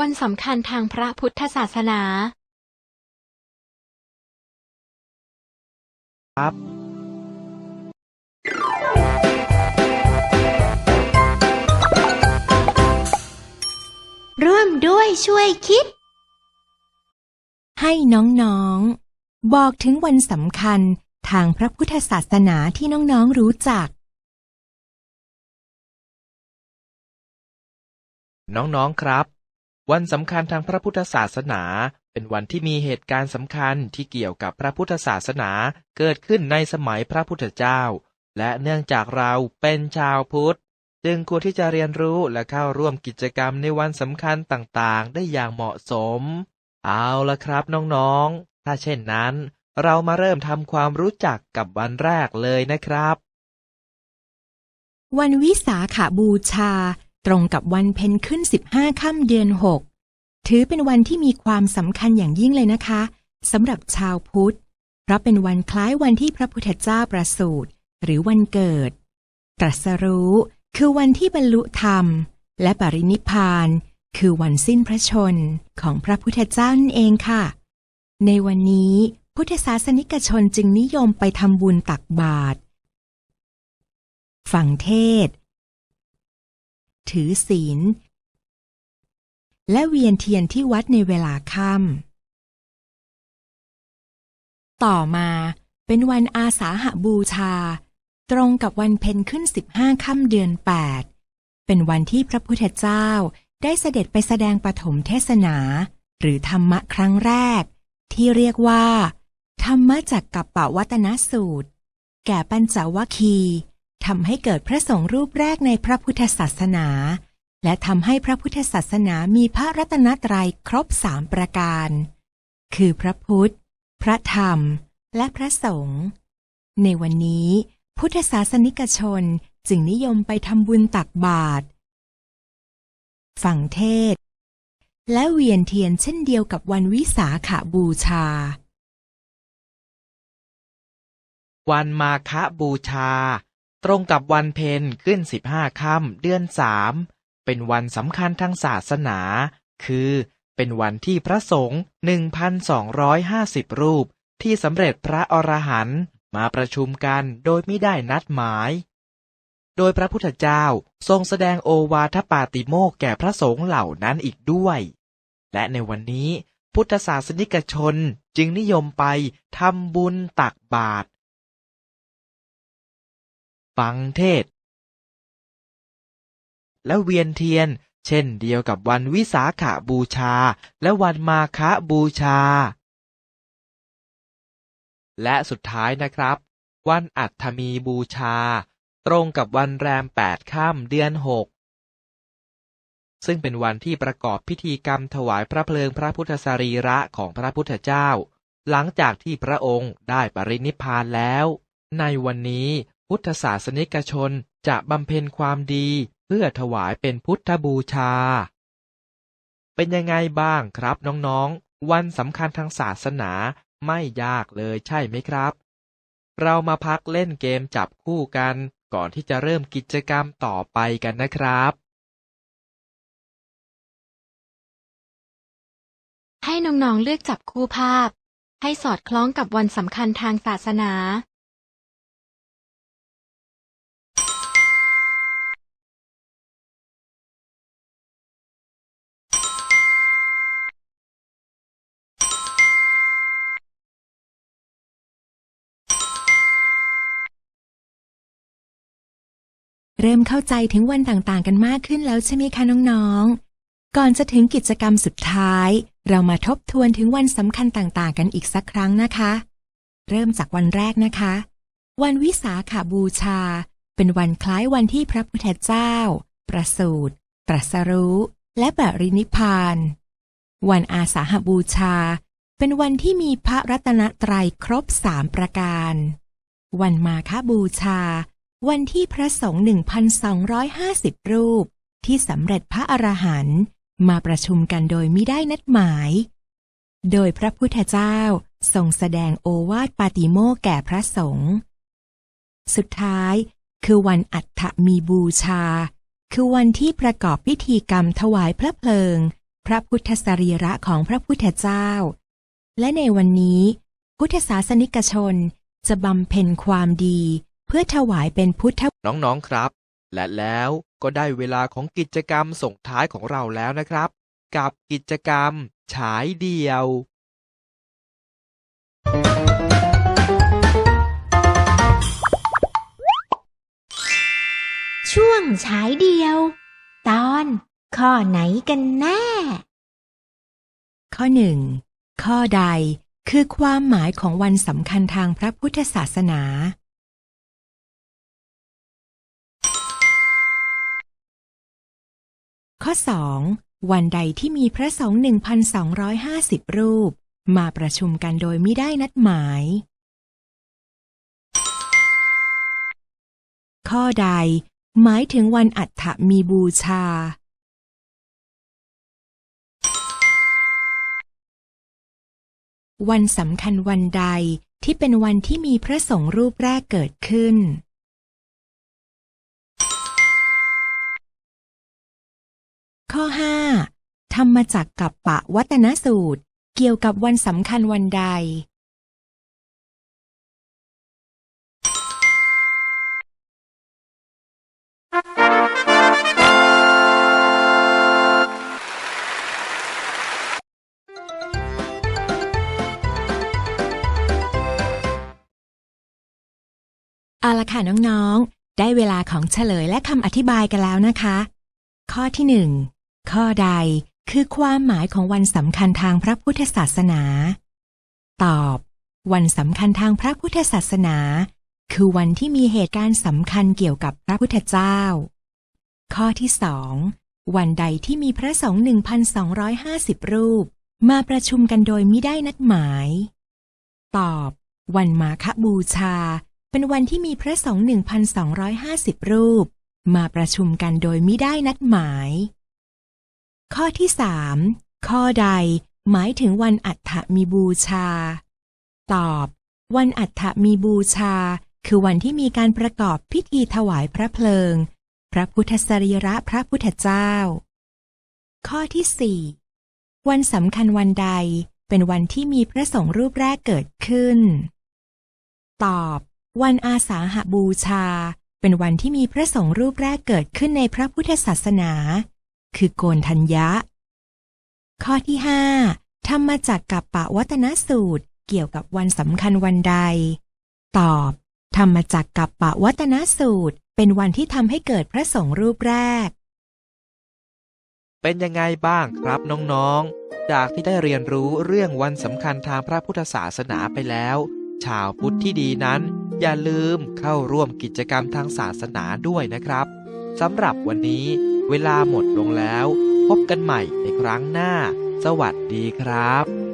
วันสำคัญทางพระพุทธศาสนาครับร่วมด้วยช่วยคิด ให้น้องๆ บอกถึงวันสำคัญทางพระพุทธศาสนาที่น้องๆรู้จัก น้องๆครับ วันสำคัญทางพระพุทธศาสนา เป็นวันที่มีเหตุการณ์สำคัญที่เกี่ยวกับพระพุทธศาสนาเกิดขึ้นในสมัยพระพุทธเจ้า และเนื่องจากเราเป็นชาวพุทธ จึงควรที่จะเรียนรู้และเข้าร่วมกิจกรรมในวันสำคัญต่างๆ ได้อย่างเหมาะสม เอาละครับน้องๆ ถ้าเช่นนั้น เรามาเริ่มทำความรู้จักกับวันแรกเลยนะครับ วันวิสาขาบูชา ตรงกับวันเพ็ญขึ้น 15 ค่ำเดือน 6 ถือเป็นวันที่มีความสำคัญอย่างยิ่งเลยนะคะสำหรับชาวพุทธ เพราะเป็นวันคล้ายวันที่พระพุทธเจ้าประสูติหรือวันเกิด ตรัสรู้คือวันที่บรรลุธรรม และปรินิพานคือวันสิ้นพระชนของพระพุทธเจ้านั่นเองค่ะ ในวันนี้พุทธศาสนิกชนจึงนิยมไปทำบุญตักบาตรฟังเทศ ถือศีล และเวียนเทียนที่วัดในเวลาค่ำต่อมาเป็นวันอาสาหบูชา ตรงกับวันเพ็ญขึ้น15ค่ำเดือน8เป็นวันที่พระพุทธเจ้าได้เสด็จไปแสดงปฐมเทศนา หรือธรรมะครั้งแรก ที่เรียกว่า ธรรมะจักกับปวัตนสูตร แก่ปัญจวัคคีย์ ทำให้เกิดพระสงฆ์รูปแรกในพระพุทธศาสนา และทำให้พระพุทธศาสนามีพระรัตนตรัยครบสามประการ คือพระพุทธ พระธรรม และพระสงฆ์ในวันนี้พุทธศาสนิกชนจึงนิยมไปทำบุญตักบาตรฟังเทศ และเวียนเทียนเช่นเดียวกับวันวิสาขาบูชา วันมาฆบูชา ตรงกับวันเพ็ญขึ้นสิบห้าค่ำเดือนสามเป็นวันสำคัญทางศาสนา คือเป็นวันที่พระสงฆ์หนึ่งพันสองร้อยห้าสิบรูปที่สำเร็จพระอรหันต์มาประชุมกันโดยไม่ได้นัดหมาย โดยพระพุทธเจ้าทรงแสดงโอวาทปาติโมกแก่พระสงฆ์เหล่านั้นอีกด้วย และในวันนี้พุทธศาสนิกชนจึงนิยมไปทำบุญตักบาตร ฟังเทศ และเวียนเทียน เช่นเดียวกับวันวิสาขาบูชา และวันมาฆบูชา และสุดท้ายนะครับ วันอัฐมีบูชา ตรงกับวันแรมแปดค่ำเดือนหกซึ่งเป็นวันที่ประกอบพิธีกรรมถวายพระเพลิงพระพุทธสรีระของพระพุทธเจ้า หลังจากที่พระองค์ได้ปรินิพพานแล้ว ในวันนี้ พุทธศาสนิกชนจะบำเพ็ญความดีเพื่อถวายเป็นพุทธบูชา เป็นยังไงบ้างครับน้องๆ วันสำคัญทางศาสนาไม่ยากเลยใช่ไหมครับ เรามาพักเล่นเกมจับคู่กันก่อนที่จะเริ่มกิจกรรมต่อไปกันนะครับ ให้น้องๆเลือกจับคู่ภาพ ให้สอดคล้องกับวันสำคัญทางศาสนา เริ่มเข้าใจถึงวันต่างๆ กันมากขึ้นแล้วใช่ไหมคะน้องๆ ก่อนจะถึงกิจกรรมสุดท้าย เรามาทบทวนถึงวันสำคัญต่างๆ กันอีกสักครั้งนะคะ เริ่มจากวันแรกนะคะ วันวิสาขาบูชา เป็นวันคล้ายวันที่พระพุทธเจ้า ประสูติตรัสรู้ และปรินิพาน วันอาสาหบูชา เป็นวันที่มีพระรัตนตรัยครบสามประการ วันมาฆบูชา วันที่พระสงฆ์1,250 รูป ที่สำเร็จพระอรหันต์มาประชุมกันโดยมิได้นัดหมาย โดยพระพุทธเจ้าทรงแสดงโอวาทปาติโมกแก่พระสงฆ์ สุดท้ายคือวันอัฏฐมีบูชา คือวันที่ประกอบพิธีกรรมถวายพระเพลิง พระพุทธสรีระของพระพุทธเจ้า และในวันนี้ พุทธศาสนิกชนจะบำเพ็ญความดี เพื่อถวายเป็นพุทธน้องๆครับ และแล้วก็ได้เวลาของกิจกรรมส่งท้ายของเราแล้วนะครับ กับกิจกรรมฉายเดี่ยว ช่วงฉายเดียว ตอนข้อไหนกันแน่ ข้อหนึ่งข้อใดคือความหมายของวันสำคัญทางพระพุทธศาสนา ข้อสองวันใดที่มีพระสงฆ์1,250 รูป มาประชุมกันโดยไม่ได้นัดหมาย ข้อใด หมายถึงวันอัฏฐมีบูชา วันสำคัญวันใดที่เป็นวันที่มีพระสงฆ์รูปแรกเกิดขึ้น ข้อ 5. ธรรมจักกับปะวัตนสูตร เกี่ยวกับวันสำคัญวันใด เอาละค่ะน้องๆ ได้เวลาของเฉลยและคำอธิบายกันแล้วนะคะ ข้อที่หนึ่ง ข้อใดคือความหมายของวันสำคัญทางพระพุทธศาสนา ตอบ วันสำคัญทางพระพุทธศาสนา คือวันที่มีเหตุการณ์สำคัญเกี่ยวกับพระพุทธเจ้า ข้อที่สองวันใดที่มีพระสงฆ์1,250 รูป มาประชุมกันโดยมิได้นัดหมาย ตอบ วันมาฆบูชา เป็นวันที่มีพระสงฆ์1,250 รูป มาประชุมกันโดยมิได้นัดหมาย ข้อที่สามข้อใดหมายถึงวันอัฏฐมีบูชา ตอบ วันอัฏฐมีบูชา คือวันที่มีการประกอบพิธีถวายพระเพลิง พระพุทธสรีระพระพุทธเจ้า ข้อที่สี่วันสำคัญวันใดเป็นวันที่มีพระสงฆ์รูปแรกเกิดขึ้น ตอบ วันอาสาหบูชา เป็นวันที่มีพระสงฆ์รูปแรกเกิดขึ้นในพระพุทธศาสนา คือโกนทัญญะ ข้อที่ห้าธรรมจักกับปะวัตนสูตรเกี่ยวกับวันสำคัญวันใด ตอบ ธรรมจักกับปะวัตนสูตร เป็นวันที่ทำให้เกิดพระสงฆ์รูปแรก เป็นยังไงบ้างครับน้องๆ จากที่ได้เรียนรู้เรื่องวันสำคัญทางพระพุทธศาสนาไปแล้ว ชาวพุทธที่ดีนั้น อย่าลืมเข้าร่วมกิจกรรมทางศาสนาด้วยนะครับสำหรับวันนี้ เวลาหมดลงแล้ว พบกันใหม่ในครั้งหน้า สวัสดีครับ